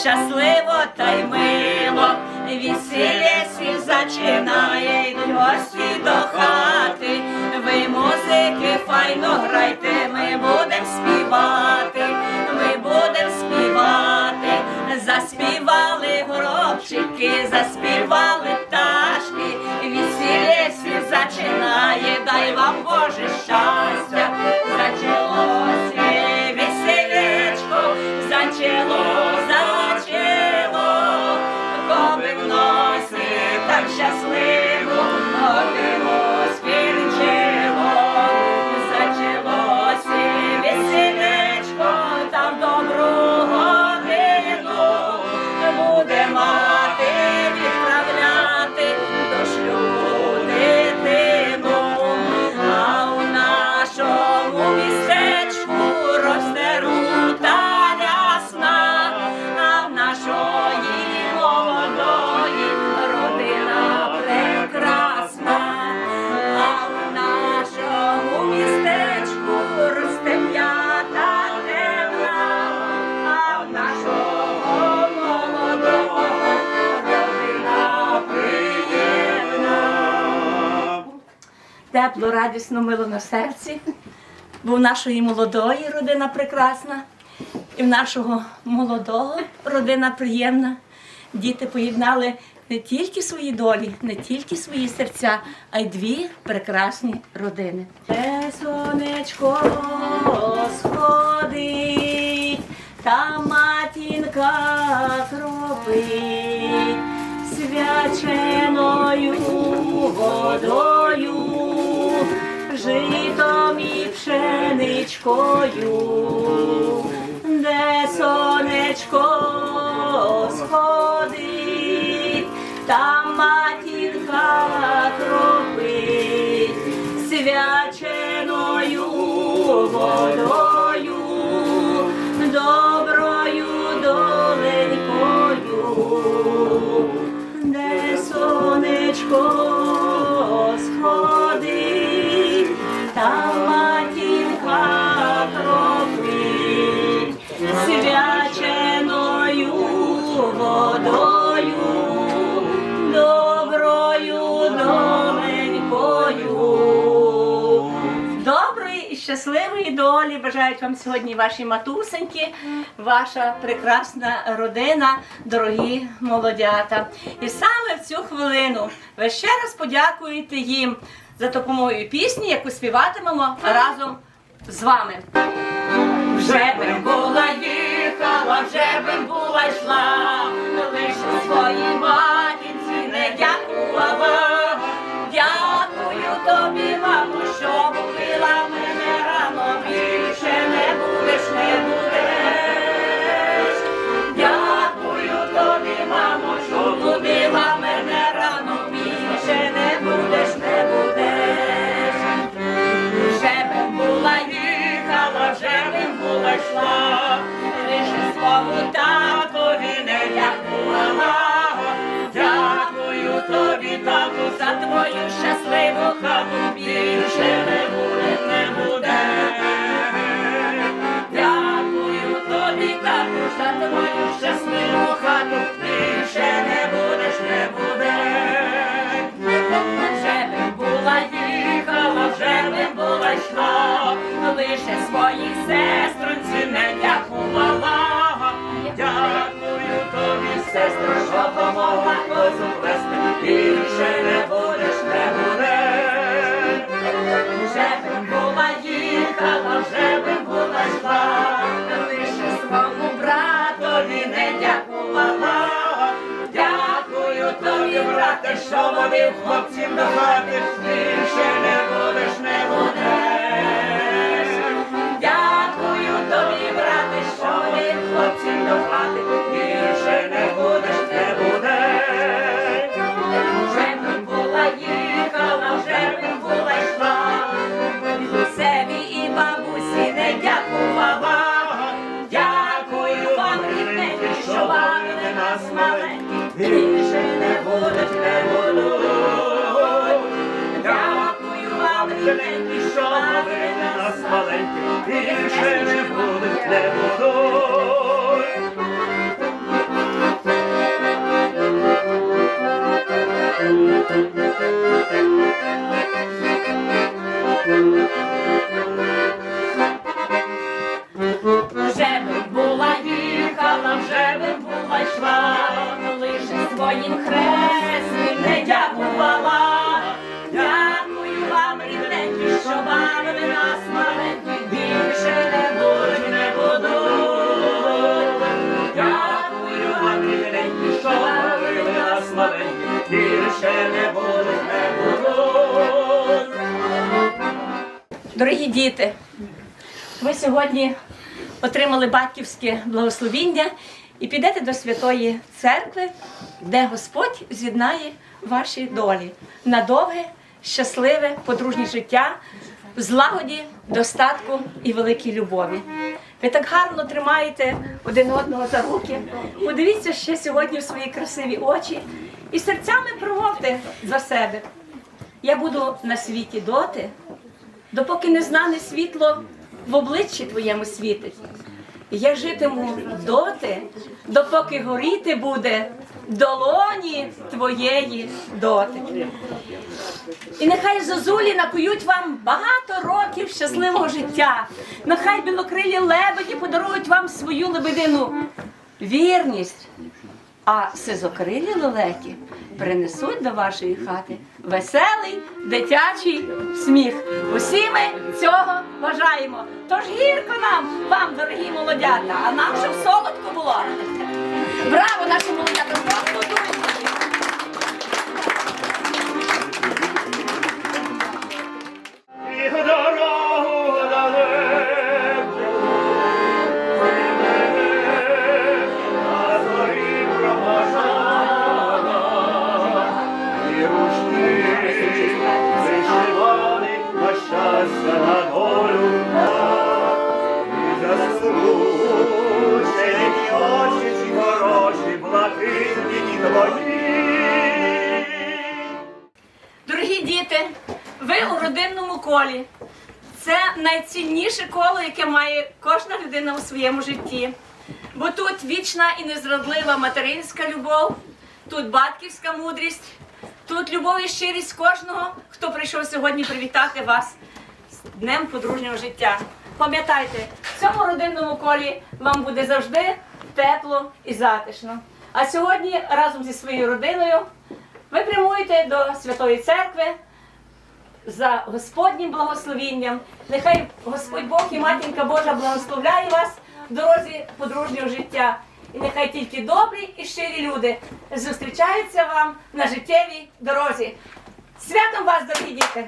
щасливо та й мило, весілля всі зачинає, гості до хати. Ви музики файно грайте, ми будем співати, ми будем співати, заспівали гробчики, заспівали пташки, весілля всі зачинає, дай вам Боже щастя, Тепло, радісно, мило на серці, бо в нашої молодої родина прекрасна, і в нашого молодого родина приємна. Діти поєднали не тільки свої долі, не тільки свої серця, а й дві прекрасні родини. Де сонечко сходить, та матінка кропить свяченою водою, житом і пшеничкою, де сонечко сходить, там матінка кропить свяченою водою, доброю доленькою. Доброї і щасливої долі бажають вам сьогодні ваші матусеньки, ваша прекрасна родина, дорогі молодята. І саме в цю хвилину ви ще раз подякуєте їм за допомогою пісні, яку співатимемо разом з вами. Вже би була їхала, вже би була йшла, лише своїй за твою щасливу хату, хлопців до хати, душа малини нас маленьких, більше не буде, не будуть. Вже би була їхала, вже би була йшла, лише своїм хрестом. Дорогі діти, ви сьогодні отримали батьківське благословіння і підете до Святої Церкви, де Господь з'єднає ваші долі на довге, щасливе, подружнє життя, в злагоді, достатку і великій любові. Ви так гарно тримаєте один одного за руки. Подивіться ще сьогодні в свої красиві очі і серцями промовте за себе. Я буду на світі доти, допоки незнане світло в обличчі твоєму світить. Я житиму доти, допоки горіти буде долоні твоєї доти. І нехай зозулі накують вам багато років щасливого життя. Нехай білокрилі лебеді подарують вам свою лебедину вірність. А сизокрилі лелеки принесуть до вашої хати веселий дитячий сміх. Усі ми цього бажаємо. Тож гірко нам, вам, дорогі молодята, а нам щоб солодко було. Браво, наші молодята! Твої. Дорогі діти, ви у родинному колі. Це найцінніше коло, яке має кожна людина у своєму житті. Бо тут вічна і незрадлива материнська любов, тут батьківська мудрість, тут любов і щирість кожного, хто прийшов сьогодні привітати вас з днем подружнього життя. Пам'ятайте, в цьому родинному колі вам буде завжди тепло і затишно. А сьогодні разом зі своєю родиною ви прямуєте до Святої Церкви за Господнім благословінням. Нехай Господь Бог і Матінка Божа благословляє вас в дорозі подружнього життя. І нехай тільки добрі і щирі люди зустрічаються вам на життєвій дорозі. Святом вас, дорогі діти!